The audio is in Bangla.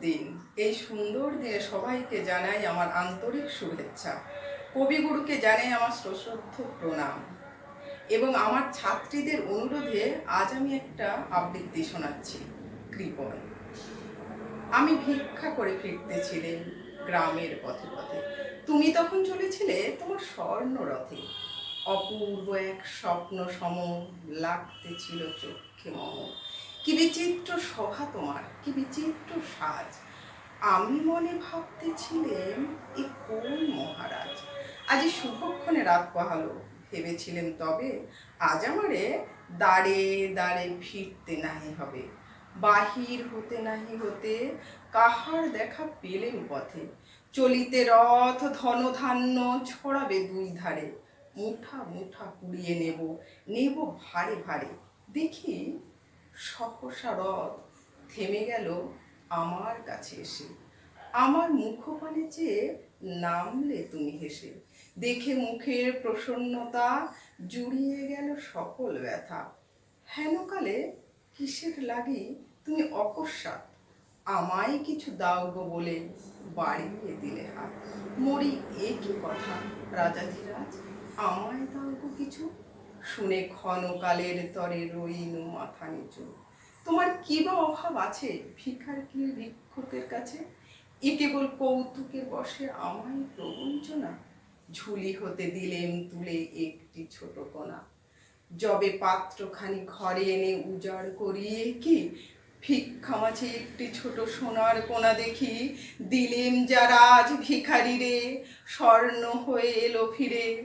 দিন। এই সুন্দর দিনে সবাইকে জানাই আমার আন্তরিক শুভেচ্ছা। কবিগুরুকে জানাই আমার সশ্রদ্ধ প্রণাম। এবং আমার ছাত্রীদের অনুরোধে আজ আমি একটা আবৃত্তি শোনাচ্ছি। কৃপণ আমি ভিক্ষা করে ফিরতেছিলেন গ্রামের পথে পথে। তুমি তখন চলেছিলে তোমার স্বর্ণ রথে। অপূর্ব এক স্বপ্ন সম লাগতেছিল চোখে মম কি বিচিত্র শোভা তোমার, কি বিচিত্র সাজ। আমি মনে ভাবতেছিলেন এ কোন মহারাজ? আজ শুভক্ষণে রাত পাহালো ভেবেছিলেন তবে আজ আমারে দাঁড়ে দাঁড়ে ফিরতে নাহি হবে। বাহির হতে নাহি হতে কাহার দেখা পেলেন পথে। চলিতে রথ, ধনধান্য ছড়াবে দুই ধারে। মুঠা মুঠা কুড়িয়ে নেব নেব ভারে ভারে। দেখি সহসা রথ থেমে গেল আমার কাছে এসে। আমার মুখপানে চেয়ে নামলে তুমি হেসে। দেখে মুখের প্রসন্নতা জুড়িয়ে গেল সকল ব্যথা। হেনকালে কিসের লাগি তুমি অকস্মাৎ আমায় কিছু দাও বলে বাড়িয়ে দিলে হাত। মরি এ কি কথা? রাজাধিরাজ, আমায় দাও গো কিছু? শুনে ক্ষণকালের তরে রইনু মাথা নিচু। তোমার কি বা অভাব আছে ভিখার কি ভিক্ষুকের কাছে? এ কেবল কৌতুকের বসে আমায় প্রবঞ্চনা। ঝুলি হতে দিলেন তুলে একটি ছোট কোনা যবে পাত্রখানি ঘরে এনে উজাড় করিয়ে কি? ভিক্ষা মাঝে একটি ছোট সোনার কোনা দেখি। দিলেম যারা আজ ভিখারি রে, স্বর্ণ হয়ে এলো ফিরে।